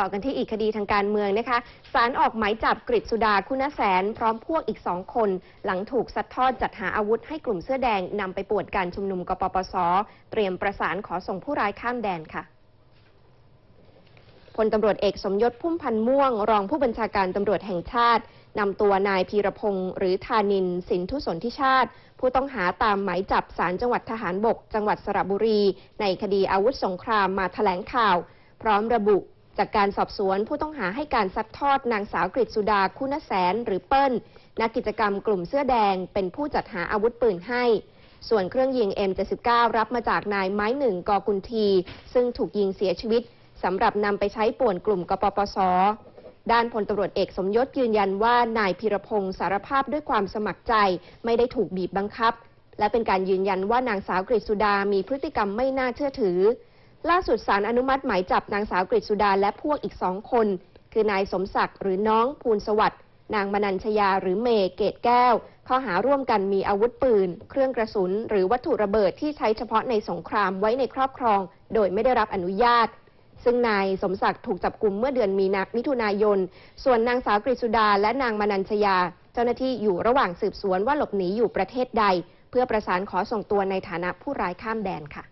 ต่อกันที่อีกคดีทางการเมืองนะคะศาลออกหมายจับกฤษสุดาคุณแสน พร้อมพวกอีกสองคน หลังถูกซัดทอดจัดหาอาวุธให้กลุ่มเสื้อแดงนำไปปวนการชุมนุมกปปส เตรียมประสานขอส่งผู้ร้ายข้ามแดนค่ะพลตำรวจเอกสมยศพุ่มพันธ์ม่วง รองผู้บัญชาการตำรวจแห่งชาตินำตัวนายพีรพงศ์หรือธานิน สินทุสนทิชาติ ผู้ต้องหาตามหมายจับสารจังหวัดทหารบก จังหวัดสระบุรี ในคดีอาวุธสงครามมาแถลงข่าว พร้อมระบุ จากการสอบสวนผู้ต้องหาให้การซัดทอดนางสาวกฤษสุดาคุณแสนหรือเปิ้ล นักกิจกรรมกลุ่มเสื้อแดง เป็นผู้จัดหาอาวุธปืนให้ ส่วนเครื่องยิง M79 รับมาจากนายไม้หนึ่งกอกุลที ซึ่งถูกยิงเสียชีวิตสำหรับนำไปใช้ป่วนกลุ่มกปปส ด้านพลตำรวจเอกสมยศยืนยันว่านายพิรพงศ์สารภาพด้วยความสมัครใจ ไม่ได้ถูกบีบบังคับ และเป็นการยืนยันว่านางสาวกฤษสุดามีพฤติกรรมไม่น่าเชื่อถือ ล่าสุดสารอนุมัติหมายจับนางสาวกฤษสุดาและพวกอีกสองคน คือนายสมศักดิ์หรือน้องภูลสวัสดิ์นางมนัญชยาหรือเมเกตแก้ว ข้อหาร่วมกันมีอาวุธปืน เครื่องกระสุน หรือวัตถุระเบิดที่ใช้เฉพาะในสงครามไว้ในครอบครอง โดยไม่ได้รับอนุญาต ซึ่งนายสมศักดิ์ถูกจับกลุ่มเมื่อเดือนมีนามิถุนายน ส่วนนางสาวกฤษสุดาและนางมนัญชยา เจ้าหน้าที่อยู่ระหว่างสืบสวนว่าหลบหนีอยู่ประเทศใด เพื่อประสานขอส่งตัวในฐานะผู้ร้ายข้ามแดนค่ะ